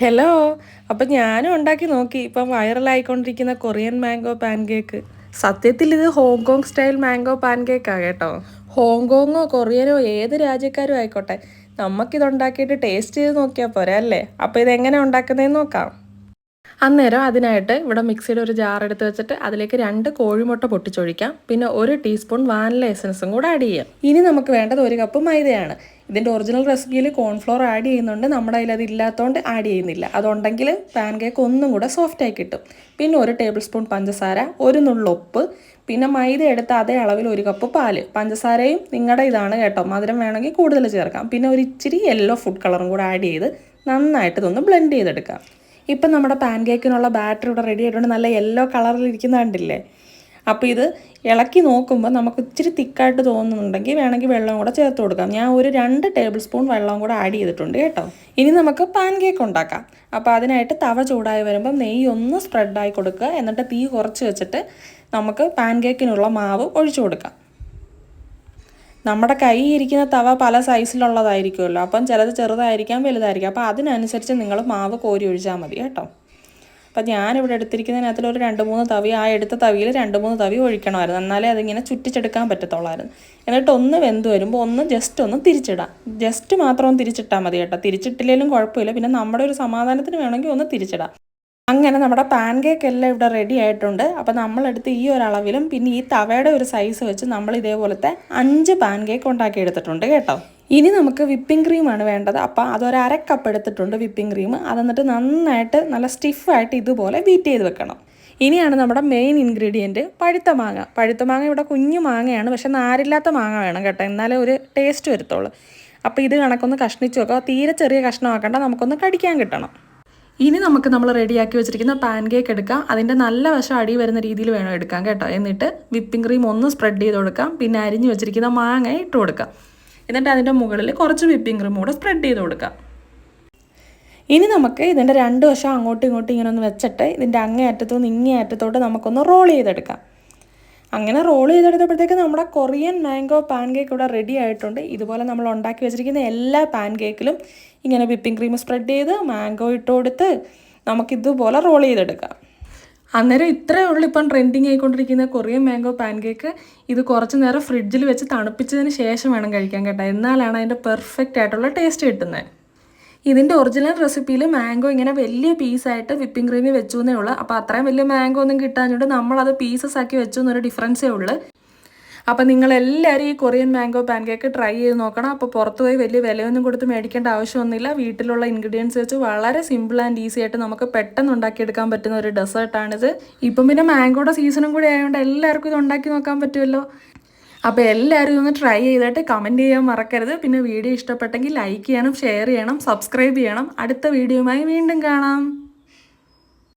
Hello അപ്പം ഞാനും ഉണ്ടാക്കി നോക്കി. ഇപ്പം വൈറലായിക്കൊണ്ടിരിക്കുന്ന കൊറിയൻ മാംഗോ പാൻകേക്ക്. സത്യത്തിൽ ഇത് ഹോങ്കോങ് സ്റ്റൈൽ മാംഗോ പാൻ കേക്കാണ് കേട്ടോ. ഹോങ്കോങ്ങോ കൊറിയനോ ഏത് രാജ്യക്കാരും ആയിക്കോട്ടെ. നമുക്കിത് ഉണ്ടാക്കിയിട്ട് ടേസ്റ്റ് ചെയ്ത് നോക്കിയാൽ പോരാ അല്ലേ? അപ്പോൾ എങ്ങനെ ഉണ്ടാക്കുന്നതെന്ന് നോക്കാം. അന്നേരം അതിനായിട്ട് ഇവിടെ മിക്സിയുടെ ഒരു ജാർ എടുത്ത് വെച്ചിട്ട് അതിലേക്ക് രണ്ട് കോഴിമുട്ട പൊട്ടിച്ചൊഴിക്കാം. പിന്നെ ഒരു ടീസ്പൂൺ വാനില എസൻസും കൂടെ ആഡ് ചെയ്യാം. ഇനി നമുക്ക് വേണ്ടത് ഒരു കപ്പ് മൈദയാണ്. ഇതിന്റെ ഒറിജിനൽ റെസിപ്പിയിൽ കോൺഫ്ലോർ ആഡ് ചെയ്യുന്നുണ്ട്. നമ്മുടെ കയ്യിൽ അത് ഇല്ലാത്തതുകൊണ്ട് ആഡ് ചെയ്യുന്നില്ല. അതുണ്ടെങ്കിൽ പാൻ കേക്ക് ഒന്നും കൂടെ സോഫ്റ്റായി കിട്ടും. പിന്നെ ഒരു ടേബിൾ സ്പൂൺ പഞ്ചസാര ഒരു നുള്ളുപ്പ് പിന്നെ മൈദ എടുത്ത അതേ അളവിൽ ഒരു കപ്പ് പാൽ. പഞ്ചസാരയും നിങ്ങളുടെ ഇതാണ് കേട്ടോ. മധുരം വേണമെങ്കിൽ കൂടുതൽ ചേർക്കാം. പിന്നെ ഒരു ഇച്ചിരി യെല്ലോ ഫുഡ് കളറും കൂടെ ആഡ് ചെയ്ത് നന്നായിട്ട് ഇതൊന്ന് ബ്ലെൻഡ് ചെയ്തെടുക്കാം. ഇപ്പം നമ്മുടെ പാൻ കേക്കിനുള്ള ബാറ്റർ ഇവിടെ റെഡി ആയിട്ടുണ്ട്. നല്ല യെല്ലോ കളറിൽ ഇരിക്കുന്ന കണ്ടില്ലേ? അപ്പോൾ ഇത് ഇളക്കി നോക്കുമ്പോൾ നമുക്ക് ഇച്ചിരി തിക്കായിട്ട് തോന്നുന്നുണ്ടെങ്കിൽ വേണമെങ്കിൽ വെള്ളം കൂടെ ചേർത്ത് കൊടുക്കാം. ഞാൻ ഒരു രണ്ട് ടേബിൾ സ്പൂൺ വെള്ളം കൂടെ ആഡ് ചെയ്തിട്ടുണ്ട് കേട്ടോ. ഇനി നമുക്ക് പാൻ കേക്ക് ഉണ്ടാക്കാം. അപ്പോൾ അതിനായിട്ട് തവ ചൂടായി വരുമ്പോൾ നെയ്യ് ഒന്ന് സ്പ്രെഡായി കൊടുക്കുക. എന്നിട്ട് തീ കുറച്ച് വെച്ചിട്ട് നമുക്ക് പാൻ കേക്കിനുള്ള മാവ് ഒഴിച്ചു കൊടുക്കാം. നമ്മുടെ കൈ ഇരിക്കുന്ന തവ പല സൈസിലുള്ളതായിരിക്കുമല്ലോ. അപ്പം ചിലത് ചെറുതായിരിക്കാം വലുതായിരിക്കാം. അപ്പോൾ അതിനനുസരിച്ച് നിങ്ങൾ മാവ് കോരി ഒഴിച്ചാൽ മതി കേട്ടോ. അപ്പം ഞാനിവിടെ എടുത്തിരിക്കുന്നതിനകത്തിൽ ഒരു രണ്ട് മൂന്ന് തവി ആ എടുത്ത തവിയിൽ രണ്ട് മൂന്ന് തവി ഒഴിക്കണമായിരുന്നു. എന്നാലേ അതിങ്ങനെ ചുറ്റിച്ചെടുക്കാൻ പറ്റത്തുള്ളായിരുന്നു. എന്നിട്ട് ഒന്ന് വെന്ത് വരുമ്പോൾ ഒന്ന് ജസ്റ്റ് ഒന്ന് തിരിച്ചിടാം. ജസ്റ്റ് മാത്രം തിരിച്ചിട്ടാൽ മതി കേട്ടോ. തിരിച്ചിട്ടില്ലെങ്കിലും കുഴപ്പമില്ല. പിന്നെ നമ്മുടെ ഒരു സമാധാനത്തിന് വേണമെങ്കിൽ ഒന്ന് തിരിച്ചിടാം. അങ്ങനെ നമ്മുടെ പാൻ കേക്ക് എല്ലാം ഇവിടെ റെഡി ആയിട്ടുണ്ട്. അപ്പോൾ നമ്മളെടുത്ത് ഈ ഒരു അളവിലും പിന്നെ ഈ തവയുടെ ഒരു സൈസ് വെച്ച് നമ്മൾ ഇതേപോലത്തെ അഞ്ച് പാൻ കേക്ക് ഉണ്ടാക്കി എടുത്തിട്ടുണ്ട് കേട്ടോ. ഇനി നമുക്ക് വിപ്പിംഗ് ക്രീമാണ് വേണ്ടത്. അപ്പോൾ അതൊരു അര കപ്പ് എടുത്തിട്ടുണ്ട് വിപ്പിംഗ് ക്രീം അതെന്നിട്ട് നന്നായിട്ട് നല്ല സ്റ്റിഫായിട്ട് ഇതുപോലെ ബീറ്റ് ചെയ്ത് വെക്കണം. ഇനിയാണ് നമ്മുടെ മെയിൻ ഇൻഗ്രീഡിയന്റ് പഴുത്ത മാങ്ങ. പഴുത്ത മാങ്ങ ഇവിടെ കുഞ്ഞു മാങ്ങയാണ്. പക്ഷെ നാരില്ലാത്ത മാങ്ങ വേണം കേട്ടോ. എന്നാലേ ഒരു ടേസ്റ്റ് വരുത്തുള്ളൂ. അപ്പോൾ ഇത് കണക്കൊന്ന് കഷ്ണിച്ച് വെക്കുക. തീരെ ചെറിയ കഷ്ണമാക്കേണ്ട. നമുക്കൊന്ന് കടിക്കാൻ കിട്ടണം. ഇനി നമുക്ക് നമ്മൾ റെഡിയാക്കി വെച്ചിരിക്കുന്ന പാൻ കേക്ക് എടുക്കാം. അതിന്റെ നല്ല വശം അടി വരുന്ന രീതിയിൽ വേണം എടുക്കാം കേട്ടോ. എന്നിട്ട് വിപ്പിംഗ് ക്രീം ഒന്ന് സ്പ്രെഡ് ചെയ്ത് കൊടുക്കാം. പിന്നെ അരിഞ്ഞ് വെച്ചിരിക്കുന്ന മാങ്ങ ഇട്ട് കൊടുക്കാം. എന്നിട്ട് അതിന്റെ മുകളിൽ കുറച്ച് വിപ്പിംഗ് ക്രീം കൂടെ സ്പ്രെഡ് ചെയ്ത് കൊടുക്കാം. ഇനി നമുക്ക് ഇതിന്റെ രണ്ട് വശം അങ്ങോട്ടും ഇങ്ങോട്ടും ഇങ്ങനെ ഒന്ന് വെച്ചിട്ട് ഇതിന്റെ അങ്ങേ അറ്റത്തുനിന്ന് ഇങ്ങേ അറ്റത്തോട്ട് നമുക്കൊന്ന് റോൾ ചെയ്തെടുക്കാം. അങ്ങനെ റോൾ ചെയ്തെടുത്തപ്പോഴത്തേക്ക് നമ്മുടെ കൊറിയൻ മാംഗോ പാൻ കേക്ക് ഇവിടെ റെഡി ആയിട്ടുണ്ട്. ഇതുപോലെ നമ്മൾ ഉണ്ടാക്കി വെച്ചിരിക്കുന്ന എല്ലാ പാൻ കേക്കിലും ഇങ്ങനെ വിപ്പിംഗ് ക്രീം സ്പ്രെഡ് ചെയ്ത് മാംഗോ ഇട്ട് കൊടുത്ത് നമുക്കിതുപോലെ റോൾ ചെയ്തെടുക്കാം. അന്നേരം ഇത്രയേ ഉള്ളൂ ഇപ്പം ട്രെൻഡിങ് ആയിക്കൊണ്ടിരിക്കുന്ന കൊറിയൻ മാംഗോ പാൻ കേക്ക് ഇത് കുറച്ച് നേരം ഫ്രിഡ്ജിൽ വെച്ച് തണുപ്പിച്ചതിന് ശേഷം വേണം കഴിക്കാൻ കേട്ടോ. എന്നാലാണ് അതിന്റെ പെർഫെക്റ്റ് ആയിട്ടുള്ള ടേസ്റ്റ് കിട്ടുന്നത്. ഇതിന്റെ ഒറിജിനൽ റെസിപ്പിയിൽ മാംഗോ ഇങ്ങനെ വലിയ പീസായിട്ട് വിപ്പിംഗ് ക്രീമിൽ വെച്ചു എന്നേ ഉള്ളൂ. അപ്പോൾ അത്രയും വലിയ മാംഗോ ഒന്നും കിട്ടാഞ്ഞിട്ട് നമ്മളത് പീസസ് ആക്കി വെച്ചു എന്നൊരു ഡിഫറൻസേ ഉള്ളൂ. അപ്പോൾ നിങ്ങളെല്ലാവരും ഈ കൊറിയൻ മാംഗോ പാൻകേക്ക് ട്രൈ ചെയ്ത് നോക്കണം. അപ്പോൾ പുറത്ത് പോയി വലിയ വിലയൊന്നും കൊടുത്ത് മേടിക്കേണ്ട ആവശ്യമൊന്നുമില്ല. വീട്ടിലുള്ള ഇൻഗ്രീഡിയൻസ് വെച്ച് വളരെ സിമ്പിൾ ആൻഡ് ഈസി ആയിട്ട് നമുക്ക് പെട്ടെന്ന് ഉണ്ടാക്കിയെടുക്കാൻ പറ്റുന്ന ഒരു ഡെസേർട്ടാണിത് ഇപ്പം പിന്നെ മാംഗോയുടെ സീസണും കൂടി ആയതുകൊണ്ട് എല്ലാവർക്കും ഇത് ഉണ്ടാക്കി നോക്കാൻ പറ്റുമല്ലോ. അപ്പോൾ എല്ലാവരും ഒന്ന് ട്രൈ ചെയ്തിട്ട് കമന്റ് ചെയ്യാൻ മറക്കരുത്. പിന്നെ വീഡിയോ ഇഷ്ടപ്പെട്ടെങ്കിൽ ലൈക്ക് ചെയ്യണം ഷെയർ ചെയ്യണം സബ്സ്ക്രൈബ് ചെയ്യണം. അടുത്ത വീഡിയോയുമായി വീണ്ടും കാണാം.